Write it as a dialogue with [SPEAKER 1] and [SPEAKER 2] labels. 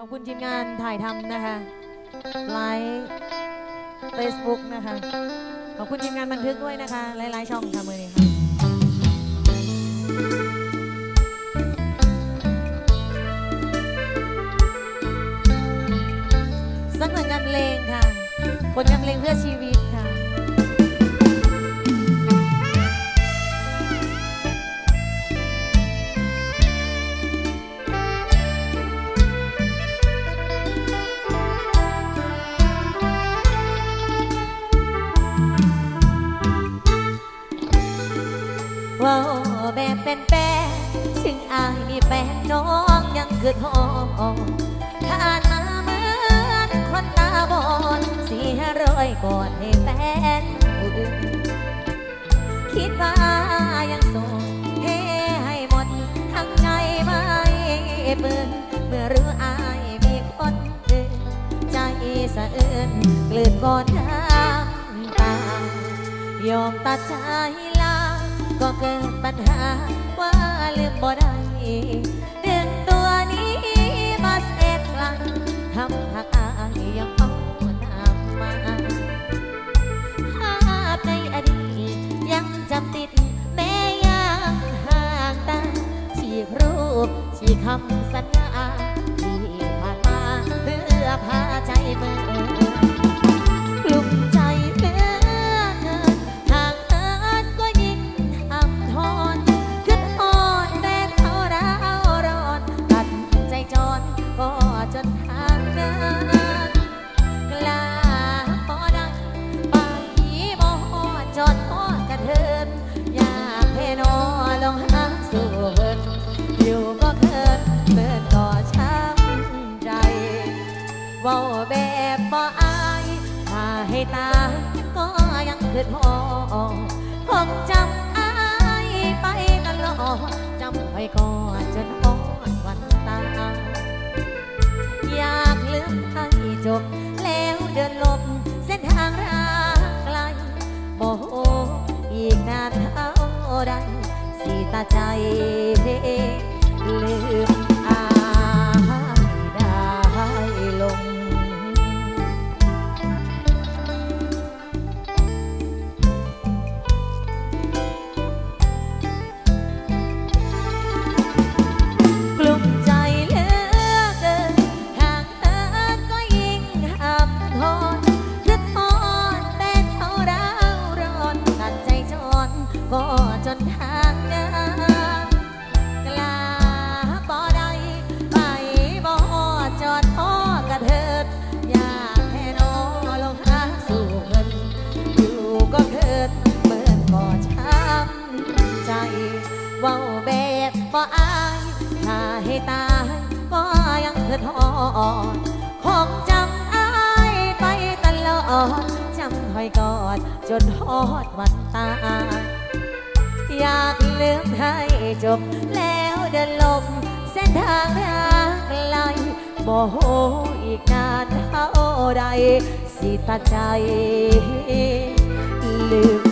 [SPEAKER 1] ขอบคุณทีมงานถ่ายทำนะคะ ไลฟ์เฟซบุ๊กนะคะ ขอบคุณทีมงานบันทึกด้วยนะคะ หลายๆช่องค่ะมือนี้ค่ะสักหนึ่งงานเพลงค่ะผลงานเพลงเพื่อชีวิต ว้าแบบเป็นแฟนถึงอายมีแฟนน้องยังคือทองผ่านมาเหมือนคนตาบอดเสียรอยกอดให้แฟนผู้อื่นคิดว่ายังโสดเทให้หมดทั้งใจไม่เปินเมื่อรู้อายมีคนอื่นใจสะอื้นกลืนก่อนน้ำตายอมตัดใจ ก็เกิดปัญหาว่าลืมบ่ได้ดึงตัวนี้มาเสียครั้งทำหักอายยังเอาตามมาภาพในอดีตยังจำติดแม้ยังห่างตาฉีกรูปฉีกคำสัญญา ให้ตายก็ยังคือทอคงจำอายไปตลอดจำไว้ก่อนจนฮอดวันตายอยากลืมให้จบ แล้วเดินลบเส้นทางรักไกลโมโหอีกนานเท่าใดสีตาใจเลืม จนทางเดินกล้าบ่ได้ไปบ่จอดพ่อกระเทิด อยากให้น้องลงหาสู่เงิน อยู่ก็เคินเปิดก็ช้ำใจเว้าแบบบ่อายถ้าให้ตายก็ยังคือทอดคงจำอายไปตลอดจำหอยกอดจนฮอดวันตาย อยากลืมให้จบ แล้วเดินลบเส้นทางทางไกลบ่โหอีกนานเท่าใดสิตัดใจลืม